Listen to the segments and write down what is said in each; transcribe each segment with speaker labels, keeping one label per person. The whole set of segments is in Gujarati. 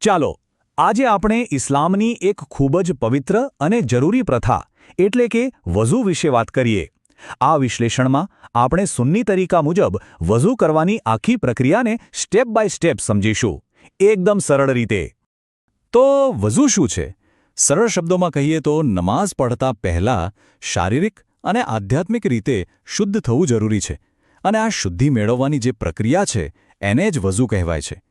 Speaker 1: ચાલો, આજે આપણે ઇસ્લામની એક ખૂબ જ પવિત્ર અને જરૂરી પ્રથા, એટલે કે વઝુ વિશે વાત કરીએ. આ વિશ્લેષણમાં આપણે સુન્ની તરીકા મુજબ વઝુ કરવાની આખી પ્રક્રિયાને સ્ટેપ બાય સ્ટેપ સમજીશું. એકદમ સરળ રીતે. તો વઝુ શું છે? સરળ શબ્દોમાં કહીએ તો નમાઝ પઢતા પહેલાં શારીરિક અને આધ્યાત્મિક રીતે શુદ્ધ થવું જરૂરી છે. અને આ શુદ્ધિ મેળવવાની જે પ્રક્રિયા છે, એને જ વઝુ કહેવાય છે.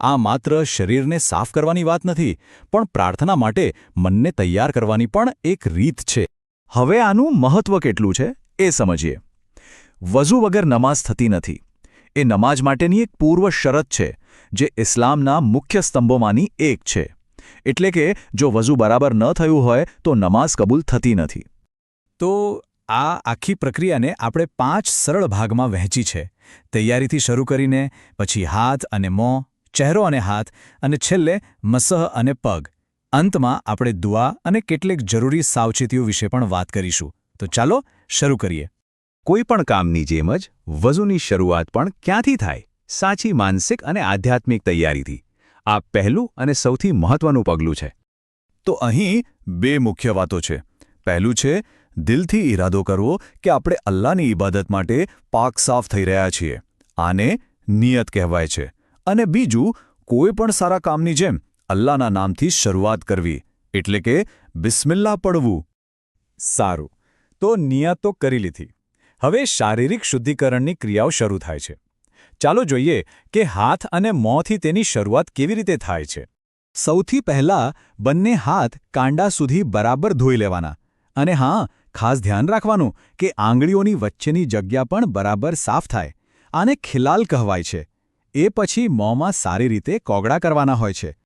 Speaker 1: આ માત્ર શરીરને સાફ કરવાની વાત નથી, પણ પ્રાર્થના માટે મનને તૈયાર કરવાની પણ એક રીત છે. હવે આનું મહત્વ કેટલું છે, એ સમજીએ. વઝુ વગર નમાઝ થતી નથી. એ નમાઝ માટેની એક પૂર્વ શરત છે, જે ઇસ્લામના મુખ્ય સ્તંભોમાંની એક છે. એટલે કે, જો વઝુ બરાબર ન થયું હોય, તો નમાઝ કબૂલ થતી નથી. તો આ આખી પ્રક્રિયાને આપણે પાંચ સરળ ભાગમાં વહેંચી છે. તૈયારીથી શરૂ કરીને, પછી હાથ અને મોં ચહેરો અને હાથ અને છેલ્લે મસહ અને પગ. અંતમાં આપણે દુઆ અને કેટલીક જરૂરી સાવચેતીઓ વિશે પણ વાત કરીશું. તો ચાલો શરૂ કરીએ. કોઈ પણ કામની જેમ જ વઝુની શરૂઆત પણ ક્યાંથી થાય? સાચી માનસિક અને આધ્યાત્મિક તૈયારીથી. આ પહેલું અને સૌથી મહત્વનું પગલું છે. તો અહીં બે મુખ્ય વાતો છે. પહેલું છે દિલથી ઈરાદો કરવો કે આપણે અલ્લાહની ઇબાદત માટે પાક સાફ થઈ રહ્યા છીએ. આને નિયત કહેવાય છે. અને બીજું, કોઈ પણ સારા કામની જેમ અલ્લાહના નામથી શરૂઆત કરવી, એટલે કે બિસ્મિલ્લા પડવું. સારું. તો નિયત તો કરી લીધી. હવે શારીરિક શુદ્ધિકરણની ક્રિયાઓ શરૂ થાય છે. ચાલો જોઈએ કે હાથ અને મોંથી તેની શરૂઆત કેવી રીતે થાય છે. સૌથી પહેલા બંને હાથ કાંડા સુધી બરાબર ધોઈ લેવાના. અને હા, ખાસ ધ્યાન રાખવાનું કે આંગળીઓની વચ્ચેની જગ્યા પણ બરાબર સાફ થાય. આને ખિલાલ કહેવાય છે. એ પછી મોંમાં સારી રીતે કોગળા કરવાના હોય છે.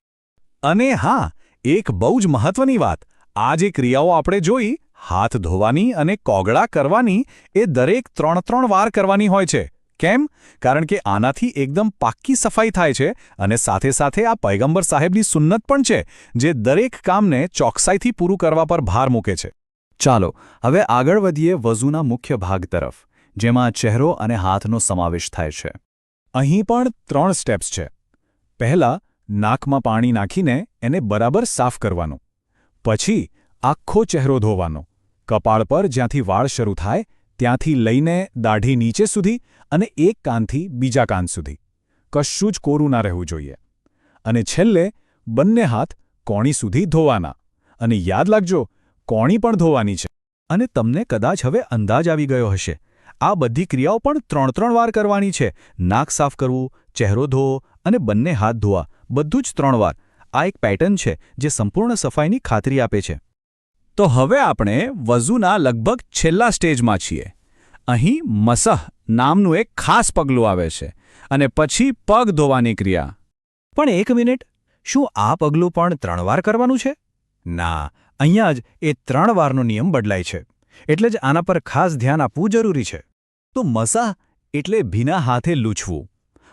Speaker 1: અને હા, એક બહુ જ મહત્વની વાત. આ જે ક્રિયાઓ આપણે જોઈ, હાથ ધોવાની અને કોગળા કરવાની એ દરેક ત્રણ ત્રણ વાર કરવાની હોય છે. કેમ? કારણ કે આનાથી એકદમ પાક્કી સફાઈ થાય છે અને સાથે સાથે આ પૈગંબર સાહેબની સુન્નત પણ છે, જે દરેક કામને ચોકસાઈથી પૂરું કરવા પર ભાર મૂકે છે. ચાલો, હવે આગળ વધીએ વઝુના મુખ્ય ભાગ તરફ, જેમાં ચહેરો અને હાથનો સમાવેશ થાય છે. અહીં પણ ત્રણ સ્ટેપ્સ છે. પહેલા, નાકમાં પાણી નાખીને એને બરાબર સાફ કરવાનું. પછી, આખો ચહેરો ધોવાનો. કપાળ પર જ્યાંથી વાળ શરૂ થાય, ત્યાંથી લઈને દાઢી નીચે સુધી અને એક કાનથી બીજા કાન સુધી. કશું જ કોરું ના રહેવું જોઈએ. અને છેલ્લે, બંને હાથ કોણી સુધી ધોવાના. અને યાદ લાગજો કોણી પણ ધોવાની છે. અને તમને કદાચ હવે અંદાજ આવી ગયો હશે. આ બધી ક્રિયાઓ પણ ત્રણ ત્રણ વાર કરવાની છે. નાક સાફ કરવું, ચહેરો ધોવો અને બંને હાથ ધોવા, બધું જ ત્રણ વાર. આ એક પેટર્ન છે જે સંપૂર્ણ સફાઈની ખાતરી આપે છે. તો હવે આપણે વઝુના લગભગ છેલ્લા સ્ટેજમાં છીએ. અહીં મસહ નામનું એક ખાસ પગલું આવે છે અને પછી પગ ધોવાની ક્રિયા. પણ એક મિનિટ, શું આ પગલું પણ ત્રણ વાર કરવાનું છે? ના, અહીંયા જ એ ત્રણ વારનો નિયમ બદલાય છે. એટલે જ આના પર ખાસ ધ્યાન આપવું જરૂરી છે. તો મસા એટલે ભીના હાથે લૂછવું.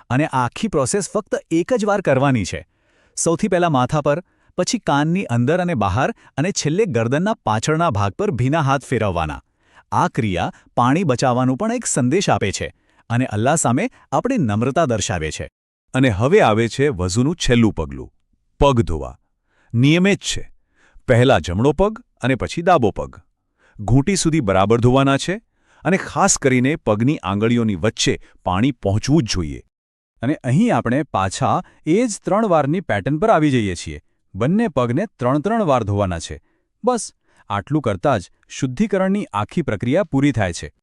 Speaker 1: અને આખી પ્રોસેસ ફક્ત એક જ વાર કરવાની છે. સૌથી પહેલાં માથા પર, પછી કાનની અંદર અને બહાર અને છેલ્લે ગરદનના પાછળના ભાગ પર ભીના હાથ ફેરવવાના. આ ક્રિયા પાણી બચાવવાનું પણ એક સંદેશ આપે છે અને અલ્લાહ સામે આપણે નમ્રતા દર્શાવે છે. અને હવે આવે છે વઝુનું છેલ્લું પગલું. પગ ધોવા. નિયમિત છે. પહેલા જમણો પગ અને પછી ડાબો પગ. ઘૂંટી સુધી બરાબર ધોવાના છે અને ખાસ કરીને પગની આંગળીઓની વચ્ચે પાણી પહોંચવું જ જોઈએ. અને અહીં આપણે પાછા એ જ ત્રણ વારની પેટર્ન પર આવી જઈએ છીએ. બંને પગને ત્રણ ત્રણ વાર ધોવાના છે. બસ, આટલું કરતાં જ શુદ્ધિકરણની આખી પ્રક્રિયા પૂરી થાય છે.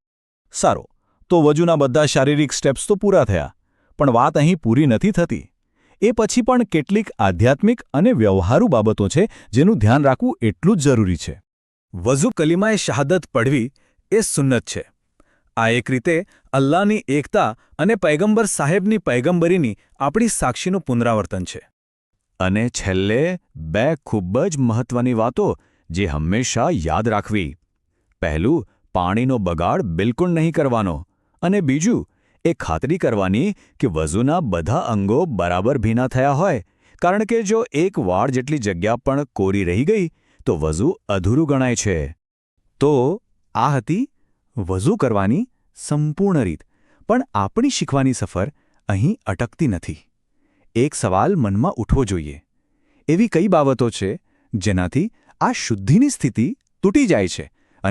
Speaker 1: સારો, તો વજુના બધા શારીરિક સ્ટેપ્સ તો પૂરા થયા. પણ વાત અહીં પૂરી નથી થતી. એ પછી પણ કેટલીક આધ્યાત્મિક અને વ્યવહારુ બાબતો છે જેનું ધ્યાન રાખવું એટલું જ જરૂરી છે. વઝુ કલીમાએ શહાદત પડવી એ સુન્નત છે. આ એક રીતે અલ્લાહની એકતા અને પૈગંબર સાહેબની પૈગંબરીની આપણી સાક્ષીનું પુનરાવર્તન છે. અને છેલ્લે બે ખૂબ જ મહત્વની વાતો જે હંમેશા યાદ રાખવી. પહેલું, પાણીનો બગાડ બિલકુલ નહીં કરવાનો. અને બીજું, એ ખાતરી કરવાની કે વઝુના બધા અંગો બરાબર ભીના થયા હોય, કારણ કે જો એક વાળ જેટલી જગ્યા પણ કોરી રહી ગઈ તો વઝુ અધૂરું ગણાય છે. તો આ હતી વઝુ કરવાની સંપૂર્ણ રીત. પણ આપણી શીખવાની સફર અહીં અટકતી નથી. એક સવાલ મનમાં ઉઠવો જોઈએ. એવી કઈ બાબતો છે જેનાથી આ શુદ્ધિની સ્થિતિ તૂટી જાય છે?